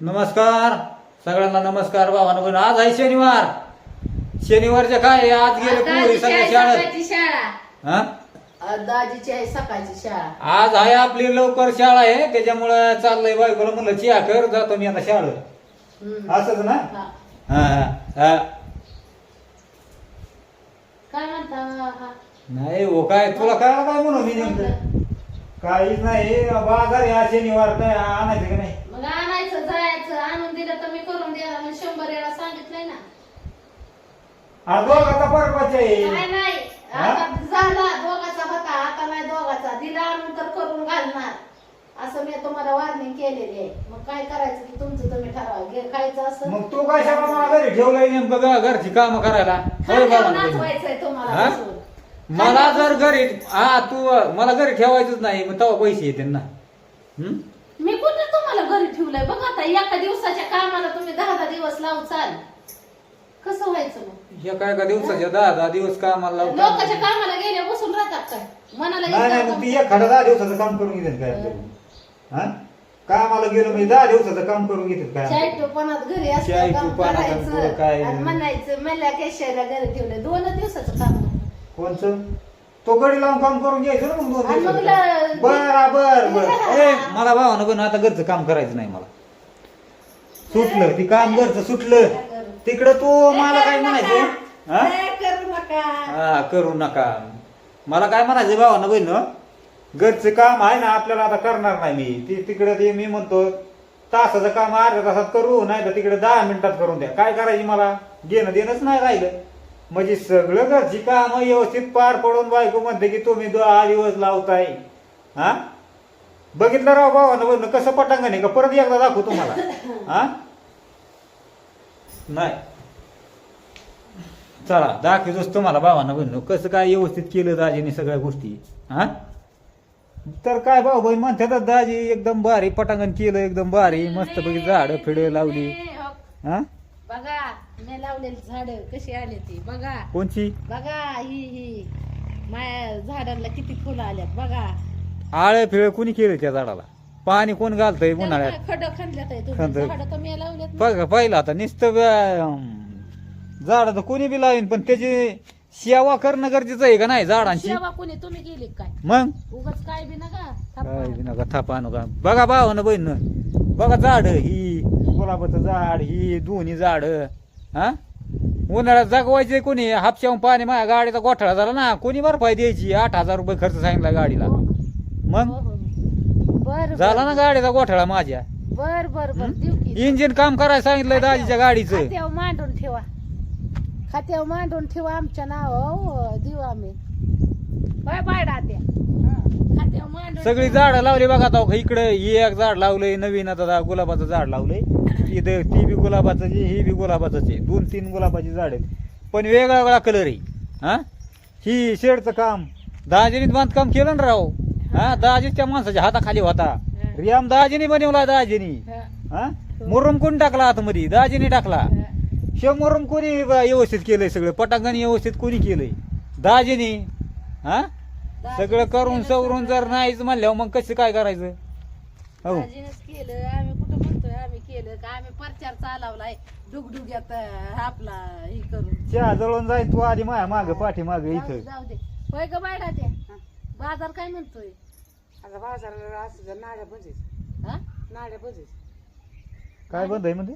नमस्कार. सगळ्यांना नमस्कार पण आज आहे शनिवार. शनिवारच्या काय आज गेले पोरी सगळ्या शाळेत. शाळा. हा? अ, दाजीची आहे सकाळची शाळा. आज आहे आपली लवकर शाळा आहे. त्याच्यामुळे चाललंय बायकोला म्हणलं चिया कर जातो मी आता शाळेत. हम्म. असंच ना? हा. हा, हा, हा. काय म्हणता हा. नाही हो काय तुला काय काय म्हणू मी नेमकं? काहीच नाही. बाजार आज शनिवार काय आणायचं का नाही? मग आणायचं जायचं आणून दिलं तर मी करून द्यायला मग शंभर वेळा सांगितलंय ना. दोघाचा परवाचा आहे. काय नाही. हा? आता झाला दोघाचा होता आता नाही दोघाचा. दिला आणून तर करून घालणार. असं मी तुम्हाला वॉर्निंग केलेली आहे. मग काय करायचं? तुमचं तुम्ही ठरवा. घे खायचं असं? मग तू काय शाळा मला घरी ठेवलंय नेमकं ग- घरची कामं करायला? होय बाबा नाचवायचंय तुम्हाला? बसून. मला जर घरी हा तू मला घरी ठेवायचंच नाही मग तेव्हा पैसे येते ना. हम्म? मी कुठे तुम्हाला घरी ठेवलंय? बघा आता एका दिवसाच्या कामाला तुम्ही दहा दहा दिवस लावचाल कसं व्हायचं मग? एका एका दिवसाच्या दहा दहा दिवस कामाला लावतो. लोकांच्या कामाला गेल्या? बसून राहतात काय मनाला नाही नाही मग येतं ती एखादं दहा दिवसाचं काम करून घेते काय आपल्याला? हा? कामाला गेलो मी दहा दिवसाचं काम करून घेते काय चाय आपल्याला? टोपणात घरी चाय असतं काम टोपणात आणि पुढं काय? करायचं आणि म्हणायचं मला केशाला घरी ठेवलं? दोन दिवसाचं काम. कोणचं? तो गडी लावून काम करून घ्यायचं ना मग दोन आणि मग दिवसाचं. ला- बर बर बर. ए मला भावानं पण आता घरचं काम करायचं नाही मला. सुटलं ती काम घरचं सुटलं. तिकडं तू मला काय म्हणायचं? हा? करू हा करू नका. मला काय म्हणायचं भावानं बहिण? घरचं काम आहे ना आपल्याला आता करणार नाही मी. ती तिकडे ते मी म्हणतो तासाचं काम अर्ध्या तासात करू नाही तर तिकडे दहा मिनिटात करून द्या. काय करायची मला? घेणं देणंच नाही राहिलं. म्हणजे सगळं घरची काम व्यवस्थित पार पडून बायको म्हणते की तुम्ही दहा दिवस लावताय. हा? बघितलं राव भावानं कसं पटांगण आहे का? परत एकदा दाखवू तुम्हाला हा? नाही. चला दाखवतोच तुम्हाला भावानं बहिण कसं काय व्यवस्थित केलं दाजीने सगळ्या गोष्टी. हा? तर काय भाऊ बहीण म्हणतात दाजी एकदम भारी पटांगण केलं एकदम भारी मस्त पैकी झाडं फिडं लावली. हो, हा? बघा मी लावलेली झाड कशी आली ती बघा. कोणची? बघा ही ही. माया झाडांना किती फुलं आल्यात बघा. आळ फिळ कोणी केलं त्या झाडाला? पाणी कोण घालतंय उन्हाळ्यात? खड खंड. कमी लावल्यात. बघ पाहिलं आता नुसतं झाड तर कोणी बी लावीन पण त्याची सेवा करणं गरजेचं आहे का नाही झाडांची? सेवा कोणी तुम्ही केली काय? मग? उगाच काय बी नका काय बी नका थापा नका. बघा भावानं बहीण. बघा झाड ही गुलाबाचं झाड ही दोन्ही झाड. हा? उन्हाळ्यात जगवायचे कोणी? हापशाहून पाणी माझ्या गाडीचा गोठाळा झाला ना. कोणी भरपाई द्यायची? आठ हजार रुपये खर्च सांगितला गाडीला. मग? बर झाला ना गाडीचा गोठाळा माझ्या. बर बर बर. देऊ की. इंजिन काम करायला सांगितलंय दाजीच्या गाडीचं. खात्यावर मांडून ठेवा. खात्यावर मांडून ठेवा आमच्या नाव देऊ आम्ही. होय बायडा त्या खात्यावर मांडून सगळी. झाडं लावली बघा आता. इकडे ही एक झाड लावलंय नवीन आता दा- गुलाबाचं झाड लावलंय. इथं ती बी गुलाबाचं आहे, ही बी गुलाबाचं आहे. दोन तीन गुलाबाची झाड आहेत. पण वेगळा वेगळा कलर आहे. हा? ही शेडचं काम. दहाजीने बांधकाम केलं ना राव. हा दहाजीच्या माणसाच्या हाताखाली होता. रियाम दहाजीने बनवला दहाजीनी हा, हा? मुरुम कोण टाकला आतमध्ये? दहाजीने टाकला. शंभरून कोणी व्यवस्थित केलंय सगळं? पटांगण व्यवस्थित कोणी केलंय? दहाजीने हा? सगळं करून सवरून जर नाहीच म्हणल्यावर मग कसं काय करायचं? हो. दाजीनंच केलं. आम्ही कुठं म्हणतोय? आम्ही केलं का? आम्ही प्रचार चालवलाय. डुगडुग्यात अं, आपला हे करून. चहा जळून जाईल तू आधी माया माग पाठी माग जाऊ इथं. जाऊ दे. होय ग बायडा ते? बाजार काय म्हणतोय? आता बाजाराला असं जर नाड्या हा? नाड्या बजेस काय बंद आहे म्हणजे?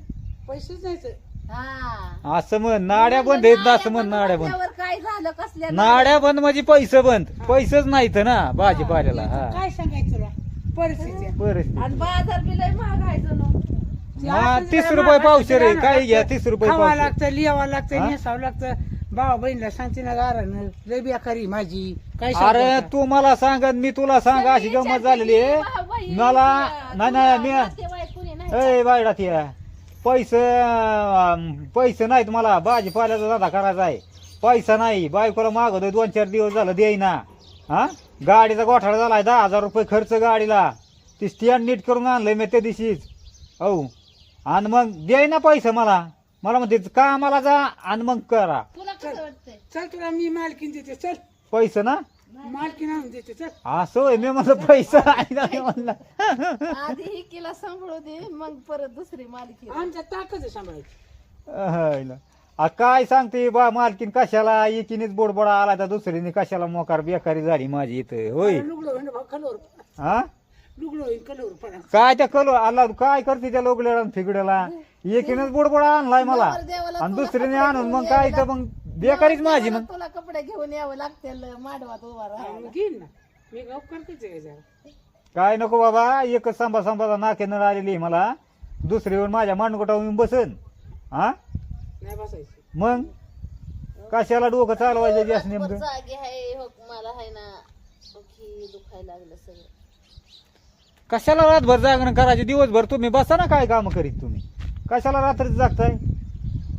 पैसेच हा. असं म्हण नाड्या बंद आहेत ना असं म्हण नाड्या बंद. काय झालं कसल्या नाड्या? बंद म्हणजे पैसे बंद. पैसेच नाहीत ना भाजीपाल्याला हा. काय सांगायचं तुला? परिस्थिती. बरं आणि बाजार बी लय महागायचं ना. हा तीस रुपये पावशेर आहे. काय घ्या तीस रुपये खावा पावशेर. लागतं लिहावं लागतं हा? नेसावं लागतं. भावा बहिणीला सांगते ना गारानं लय बेकारी माझी. काय अरे? तू मला सांगत मी तुला सांग अशी गंमत झालेली आहे. मला नाही नाही मी ए बायडा ती पैसे अं, पैसे नाहीत मला. भाजीपाल्याचा दादा करायचा आहे. पैसा नाही. बायकोला मागवतोय दोन चार दिवस झालं देईना. हा? गाडीचा गोठाळा झालाय दहा हजार रुपये खर्च गाडीला. ती स्टँड नीट करून आणलंय मी त्या दिवशीच. हो आणि मग देईना पैसे मला. मला म्हणते कामाला जा आणि मग करा. तुला कसं वाटतंय? चल तुला मी मालकीन देते. चल. पैसे ना? मालकी आणून देते. चल. असं होय मी म्हणलं पैसा आहे का मी म्हणलं. आधी ही किला सांभाळू दे मग परत दुसरी मालकी आमच्या ताकद आहे सांभाळायची. हाय ना. आ, काय सांगते बा मालकीन कशाला? एकीनेच बोडबोडा आला तर दुसरीने कशाला मोकार बेकारी झाली माझी इथं? होय. लुगडं हा? लुगडं पडा. काय त्या कलो आला काय करते त्या लोकलेला फिगड्याला? एकीनेच बोडबोडा आणलाय मला. आणि दुसरीने आणून मग काय तर मग बेकारीच माझी मग. तुला कपडे घेऊन यावं लागतील माडवात उभा राहायला. मग घेईन ना. मी गाव करतेच आहे जरा. काय नको बाबा एकच सांबा सांबाचा नाके नळ आलेली आहे मला. दुसरीवर माझ्या मांडकोटावर येऊन बसन. हा? नाही बसायचं. मग? कशाला डोकं चालवायचं जास्त बरं नेमकं? जागे आहे हो मला आहे ना ओके दुखायला लागलं सगळं. कशाला रातभर जागरण करायचे? दिवसभर तुम्ही बसा ना काय काम करीत तुम्ही. कशाला रात्रीच जागताय?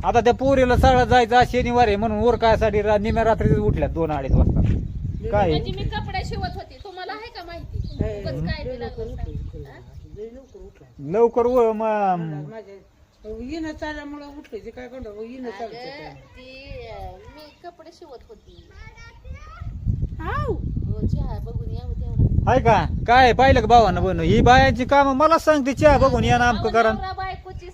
आता त्या पोरीला सगळं जायचं शनिवार आहे म्हणून उरकायसाठी रा- निम्या रात्रीच उठल्या दोन अडीच वाजता. काय? म्हणजे मी कपडे शिवत होती. तुम्हाला आहे का माहिती? उगाच काय ते लागलं सांग. हा? लय लवकर उ- म- माझ्या येणं चालल्यामुळं उठले ते काय करणार येणं चालतं अगं, ती अं, मी कपडे शिवत होती आऊ हो, चहा बघून यावं का? काय पाहिलं का भावानं बन ही बायांची काम मला सांगते चहा बघून या ना आमकं करा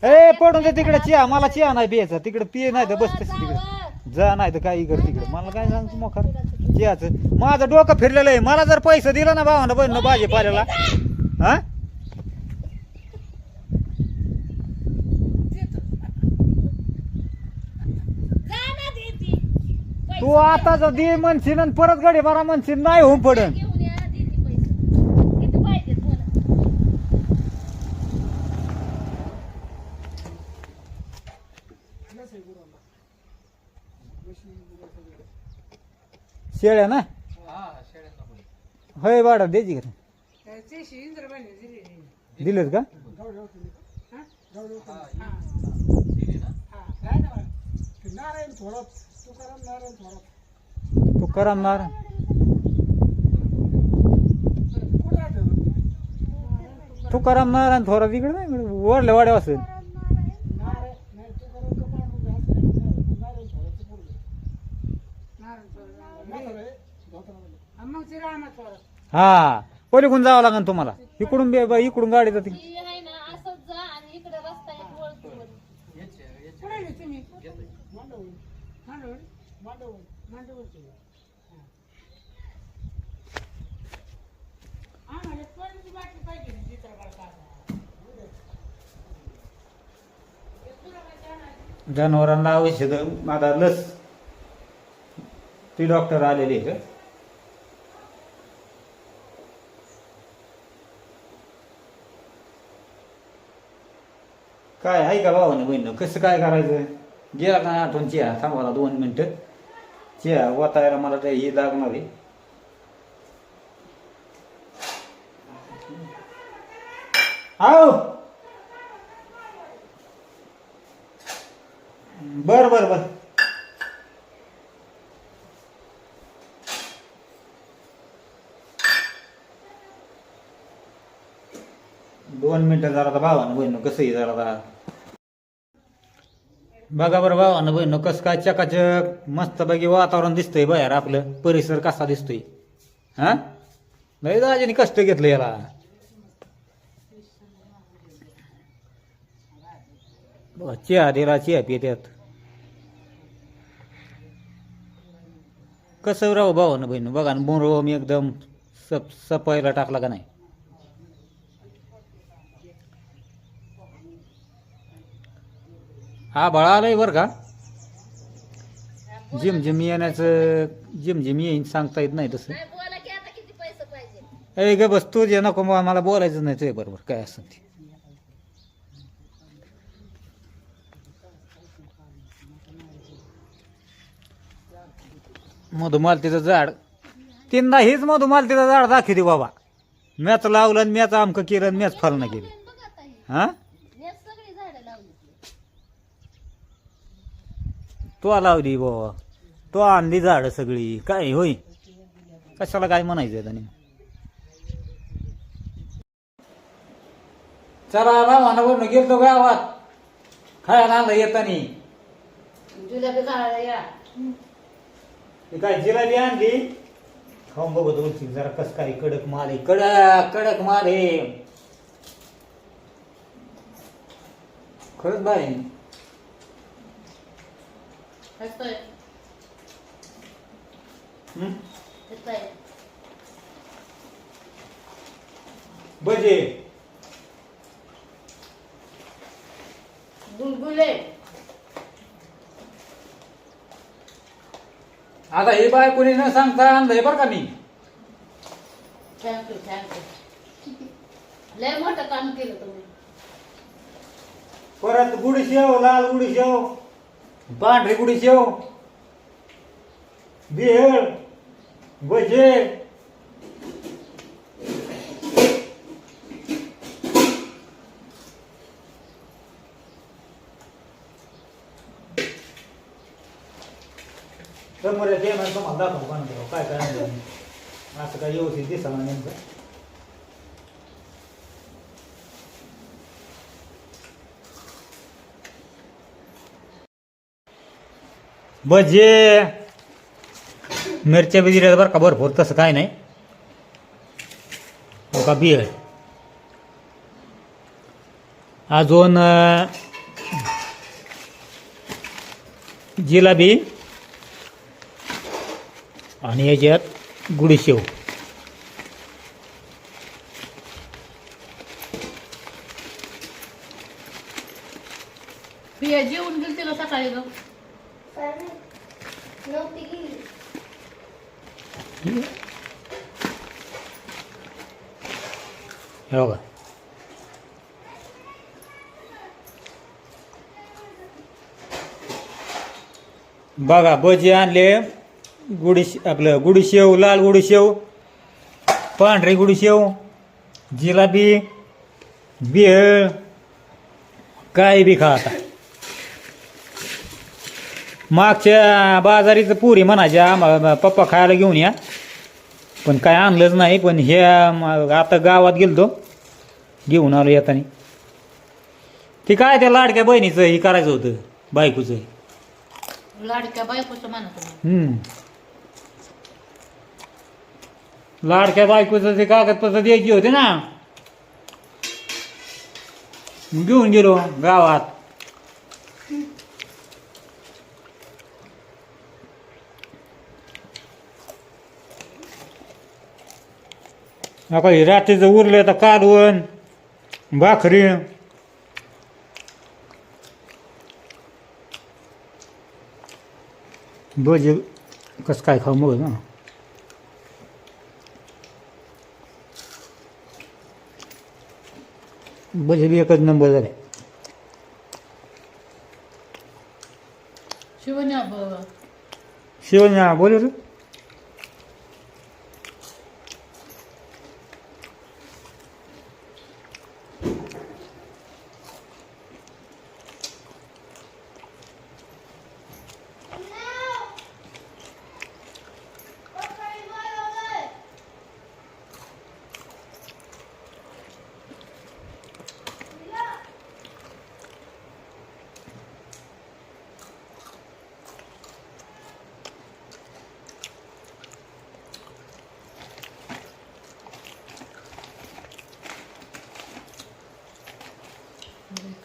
ए पडून दे तिकडे चहा. मला चहा नाही प्यायचा. तिकडे पिये नाही तर बस तशी तिकडे. जा नाही तर काही कर तिकडे. मला काय सांगतो मोकार? चहाचं. माझं डोकं फिरलेलं आहे. मला जर पैसा दिला ना भावानं बन भाजीपाल्याला हा? जा. तू आता जर दे म्हणशील परत गडी मारा म्हणशील नाही होऊन पडन घेऊन या ना देती पैसे किती पाहिजेत बोला शेळ्या ना होय बाडा द्यायची का? ते इंद्रबाणी दिली दिलेत का नारायण थोडं तुकाराम नारायण थोडं तू करमणार कुठं राहतं तू? करमणार आणि थोडा तिकडे नाही वडल्या वाड्या असेल नारायण नाही तुकाराम कपाळ नारायण थोडं पुढे नारायण थोडं मग ते राहणार थोडं हा. पलीकडून जावं लागेल तुम्हाला. इकडून बे- बा- इकडून गाडी जाते. आहे ना असंच जा आणि इकडे रस्ता आहे वळतो जनावरांना औषध आता लस. ती डॉक्टर आलेली आहे. आहे का भावानं बहिण कसं काय करायचं? गेला का आठवण चिया थांबवाला दोन मिनिटं. चिया वातायला मला ते ही लागणार आहे. आओ बर बर बर. दोन मिनटं जरा आता भावानं बहिण कसं आहे जरा आता बघा बरं भावानं बहिण कसं काय चकाचक मस्त बघी वातावरण दिसतंय बाहेर आपलं. परिसर कसा दिसतोय? हा? नाही दाजीने कष्ट घेतलं याला. बघा चहा दिला चिया पित्यात कसं राहू भावानं बहिण? बघा ना बोर मी एकदम सप सपायला टाकला का नाही? हा बळा आलंय बरं का? जिम जिम येण्याचं जिम जिम येईन सांगता येत नाही तसं. ए ग बस तू जे नको मला बोलायचं नाही तुझ्या बरोबर काय असं ते. मधुमालतीचं झाड. तीनदा हेच मधुमालतीचं झाड दाखवते बाबा. मॅच लावलं आणि मॅच आमकं केलं आणि मॅच फलनं केली. ही हा यात सगळी झाडं लावली तो लावली बाबा तो आणली झाडं सगळी. काय होय? कशाला काय म्हणायचं त्याने? चला रावानं वरून गेलतो गावात. खायला आणलं येतानी. जुलाबी खायला या. ती काय जिलाबी आणली? खाऊन बघत होती जरा कस काय कडक माल आहे. कडक कडक माल आहे. खरंच भारी आहे. येतोय हं? येतोय भजे गुलगुले आता हे बाय कोणी न सांगता आणलंय बरं का मी. थँक्यू थँक्यू लय मोठं काम केलं तुम्ही. परत गुडी शेव लाल गुडी शेव पांढरी गुडी शेव भेळ भजे. समोर ते म्हणजे तुम्हाला दाखवतो काय काय असं काय व्यवस्थित दिसणार नेमकं. भजे मिरच्या बिजी बरं का भरपूर तसं काय नाही. हो का बिळ अजून जिलाबी आणि याच्यात गुडीशेव पिया जेवून गेली तिला सकाळी ग नव्हती गेली हे बघा बघा भजी आणले गुडी आपलं गुडीशेव लाल गुडीशेव पांढरी गुडीशेव जिलाबी बिळ काय बी खा आता. मागच्या बाजारीचं पुरी म्हणायच्या आम्हाला पप्पा खायला घेऊन या. पण काय आणलंच नाही पण हे आता गावात गेलतो. घेऊन आलो येताना. ते काय त्या लाडक्या बहिणीचं हे करायचं होतं बायकोचं? लाडक्या बायकोचं म्हणत तुम्ही हम्म. लाडक्या बायकोचं ते कागदपत्र द्यायची होते ना मग घेऊन गेलो गावात. आता हे रात्रीचं उरलं तर कालवण भाकरी. भजे कसं काय खाऊ मग ना भजे बी एकच नंबर झाले शिवण्या ब- शिवण्या बोलू रे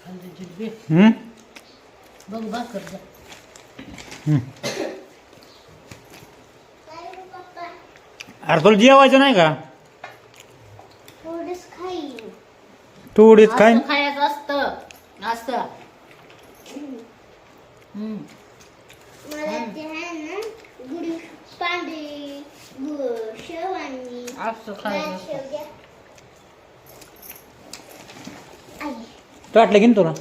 खाल्ली जिलबी हम्म? बघ भाकर अरे तुला जेवायचं नाही का? थोडंच तू उडीत काय असं खायचं असतं. असं. हम्म. मला ते आहे ना गुडी पांढरी गु- शेव आणि असं लाल खायचं असतं. आई. टाटलं की ना तुला?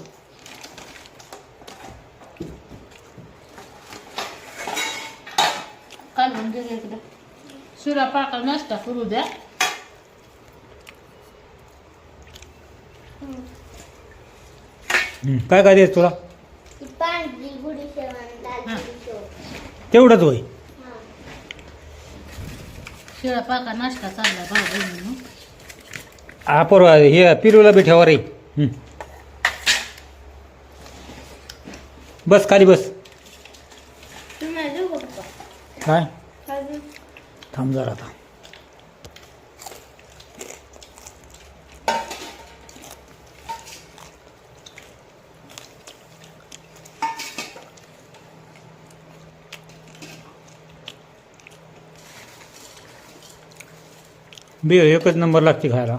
शिरा पाका नसता करू द्या हम्म. काय काय द्यायचं तुला? पांढरी तेवढंच होय. हा शिळा पाका नाश्ता चालला भाऊ बहिणीनं हा परवा हे पिरूला बी ठेवा रे. बस खाली बस. तुम्हाला देऊ का? पप्पा काय? थांब जरा आता. बे एकच नंबर लागते खायला.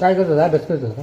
काय करतो अभ्यास करतो का?